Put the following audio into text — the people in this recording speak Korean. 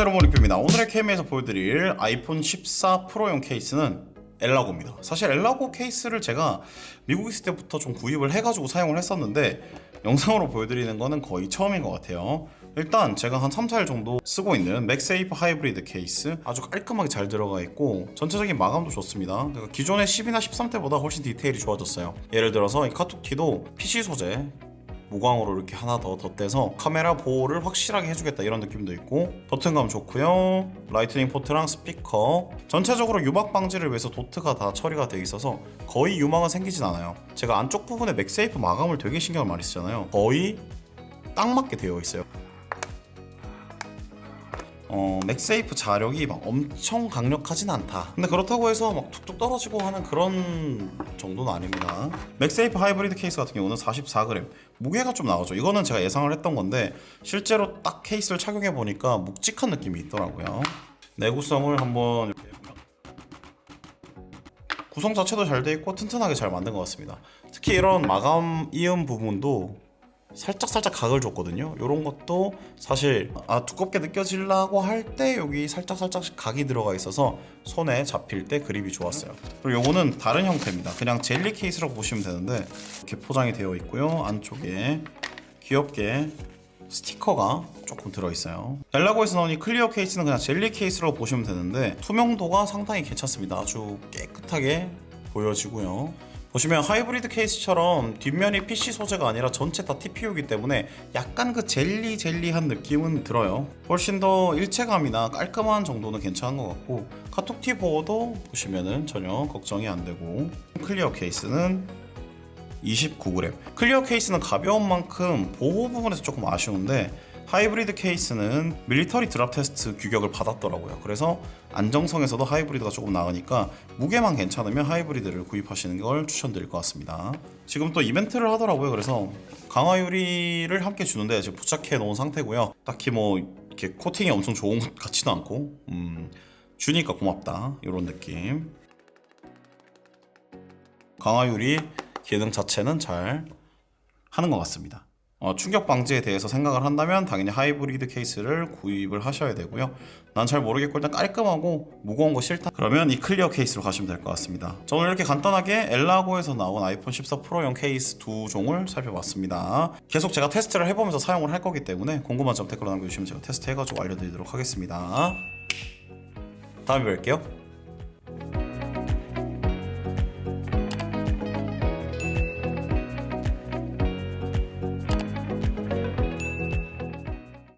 안녕하세요 여러분 리뷰입니다. 오늘의 캠에서 보여드릴 아이폰 14 프로용 케이스는 엘라고입니다. 사실 엘라고 케이스를 제가 미국 있을 때부터 좀 구입을 해가지고 사용을 했었는데 영상으로 보여드리는 거는 거의 처음인 것 같아요. 일단 제가 한 3, 4일 정도 쓰고 있는 맥세이프 하이브리드 케이스 아주 깔끔하게 잘 들어가 있고 전체적인 마감도 좋습니다. 그러니까 기존의 10이나 13대보다 훨씬 디테일이 좋아졌어요. 예를 들어서 이 카톡티도 PC 소재 무광으로 이렇게 하나 더 덧대서 카메라 보호를 확실하게 해주겠다 이런 느낌도 있고 버튼감 좋고요. 라이트닝 포트랑 스피커. 전체적으로 유막 방지를 위해서 도트가 다 처리가 돼 있어서 거의 유막은 생기진 않아요. 제가 안쪽 부분에 맥세이프 마감을 되게 신경을 많이 쓰잖아요. 거의 딱 맞게 되어 있어요 어, 맥세이프 자력이 막 엄청 강력하진 않다. 근데 그렇다고 해서 막 툭툭 떨어지고 하는 그런 정도는 아닙니다. 맥세이프 하이브리드 케이스 같은 경우는 44g. 무게가 좀 나가죠. 이거는 제가 예상을 했던 건데 실제로 딱 케이스를 착용해 보니까 묵직한 느낌이 있더라고요. 내구성을 한번 구성 자체도 잘 돼 있고 튼튼하게 잘 만든 것 같습니다. 특히 이런 마감 이음 부분도 살짝 살짝 각을 줬거든요. 이런 것도 사실 아 두껍게 느껴지려고 할 때 여기 살짝 살짝 각이 들어가 있어서 손에 잡힐 때 그립이 좋았어요. 그리고 요거는 다른 형태입니다. 그냥 젤리 케이스라고 보시면 되는데 이렇게 포장이 되어 있고요. 안쪽에 귀엽게 스티커가 조금 들어있어요. 엘라고에서 이 클리어 케이스는 그냥 젤리 케이스라고 보시면 되는데 투명도가 상당히 괜찮습니다. 아주 깨끗하게 보여지고요. 보시면 하이브리드 케이스처럼 뒷면이 PC 소재가 아니라 전체 다 TPU이기 때문에 약간 그 젤리 젤리한 느낌은 들어요. 훨씬 더 일체감이나 깔끔한 정도는 괜찮은 것 같고 카톡 티 보호도 보시면은 전혀 걱정이 안 되고 클리어 케이스는 29g. 클리어 케이스는 가벼운 만큼 보호 부분에서 조금 아쉬운데 하이브리드 케이스는 밀리터리 드랍 테스트 규격을 받았더라고요. 그래서 안정성에서도 하이브리드가 조금 나으니까 무게만 괜찮으면 하이브리드를 구입하시는 걸 추천드릴 것 같습니다. 지금 또 이벤트를 하더라고요. 그래서 강화 유리를 함께 주는데 지금 부착해 놓은 상태고요. 딱히 뭐 이렇게 코팅이 엄청 좋은 것 같지도 않고 음, 주니까 고맙다 이런 느낌. 강화 유리 기능 자체는 잘 하는 것 같습니다. 어, 충격 방지에 대해서 생각을 한다면 당연히 하이브리드 케이스를 구입을 하셔야 되고요. 난 잘 모르겠고 일단 깔끔하고 무거운 거 싫다. 그러면 이 클리어 케이스로 가시면 될 것 같습니다. 저는 이렇게 간단하게 엘라고에서 나온 아이폰 14 프로용 케이스 두 종을 살펴봤습니다. 계속 제가 테스트를 해보면서 사용을 할 거기 때문에 궁금한 점 댓글로 남겨주시면 제가 테스트 해가지고 알려드리도록 하겠습니다. 다음에 뵐게요.